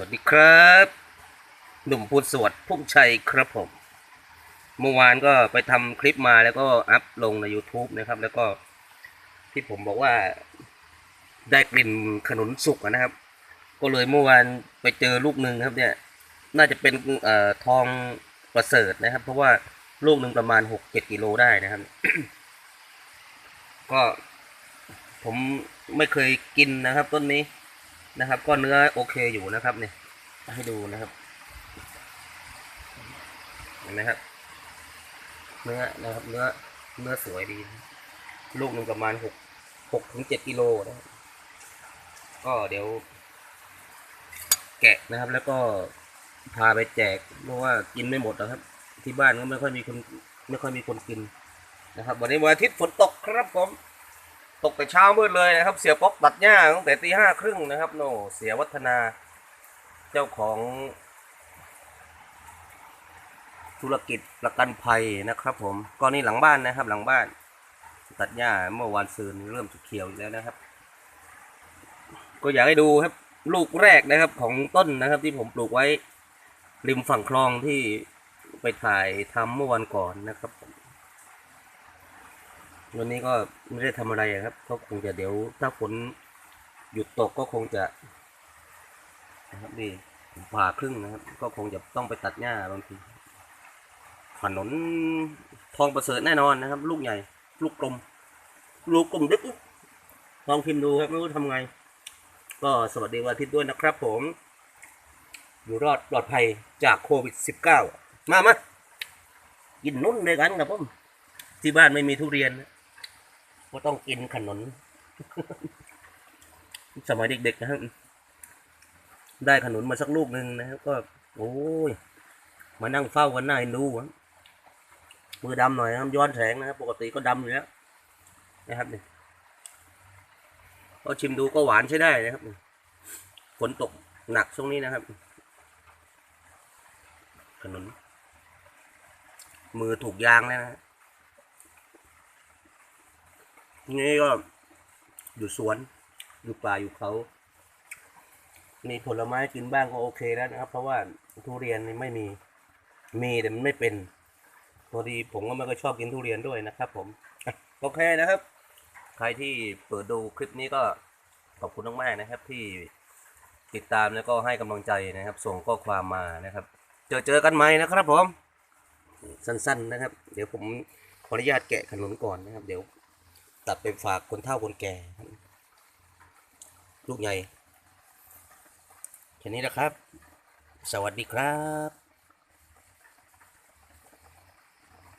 วัสดีครับ หนุ่มพูดสวดพุ่มชัยครับผม เมื่อวานก็ไปทำคลิปมาแล้วก็อัพลงใน YouTube นะครับ แล้วก็ที่ผมบอกว่าได้กลิ่นขนุนสุกนะครับ ก็เลยเมื่อวานไปเจอลูกหนึ่งครับเนี่ย น่าจะเป็นเอ่อทองประเสริฐนะครับ เพราะว่าลูกหนึ่งประมาณหกเจ็ดกิโลได้นะครับ ก็ผมไม่เคยกินนะครับ ต้นนี้ นะครับ ก็เนื้อโอเคอยู่นะครับเนี่ยให้ดูนะครับเห็นไหมครับ เนื้อนะครับ เนื้อเนื้อสวยดี ลูกหนึ่งประมาณหกหกถึงเจ็ดกิโลนะครับก็เดี๋ยว แกะนะครับ แล้วก็พาไปแจกเพราะว่ากินไม่หมดนะครับ ที่บ้านก็ไม่ค่อยมีคนไม่ค่อยมีคนกินนะครับ วันนี้วันอาทิตย์ฝนตกครับผม ตกแต่เช้ามืดเลยนะครับ เสียป๊อกตัดหญ้าตั้งแต่ตีห้าครึ่งนะครับ โนเสียวัฒนา เจ้าของธุรกิจประกันภัยนะครับ ผมก็นี่หลังบ้านนะครับ หลังบ้าน ตัดหญ้าเมื่อวานซืนเริ่มเขียวแล้วนะครับ ก็อยากให้ดูครับ ลูกแรกนะครับของต้นนะครับ ที่ผมปลูกไว้ริมฝั่งคลองที่ไปถ่ายทำเมื่อวันก่อนนะครับผม วันนี้ก็ไม่ได้ทำอะไระครับ ก็คงจะเดี๋ยวถ้าฝนหยุดตกก็คงจะนะครับนี่ผ่าครึ่งนะครับ ก็คงจะต้องไปตัดหญ้าบางทีขนนทองประเสริฐแน่นอนนะครับ ลูกใหญ่ ลูกกลม ลูกกลมดึกลองพิมพ์ดูครับไม่รู้ทำไง ก็สวัสดีวันอาทิตย์ด้วยนะครับผม อยู่รอดปลอดภัยจากโควิด -19 มามากินนุ่นด้วยกันครับผมที่บ้านไม่มีทุเรียนนะ ก็ต้องกินขนนสมัยเด็กๆนะครับ ได้ขนุนมาสักลูกหนึ่งนะครับก็ โอ้ย มานั่งเฝ้ากันหน้าเอ็นดูมือดำหน่อยนะครับย้อนแสงนะครับปกติก็ดำอยู่แล้วนะครับนี่ก็ชิมดูก็หวานใช้ได้นะครับฝนตกหนักช่วงนี้นะครับ ขนุนมือถูกยางแล้วนะ นี่ก็อยู่สวน อยู่ป่าอยู่เขา มีผลไม้กินบ้างก็โอเคแล้วนะครับ เพราะว่าทุเรียนนี่ไม่มี มีแต่มันไม่เป็น พอดีผมก็ไม่ค่อยชอบกินทุเรียนด้วยนะครับ ผม โอเคนะครับ ใครที่เปิดดูคลิปนี้ก็ขอบคุณมากๆนะครับ ที่ติดตามแล้วก็ให้กำลังใจนะครับ ส่งข้อความมานะครับ เจอเจอกันไหมนะครับผม สั้นๆนะครับ เดี๋ยวผมขออนุญาตแกะขนมก่อนนะครับ เดี๋ยว ตัดไปฝากคนเฒ่าคนแก่ ลูกใหญ่แค่นี้นะครับ สวัสดีครับ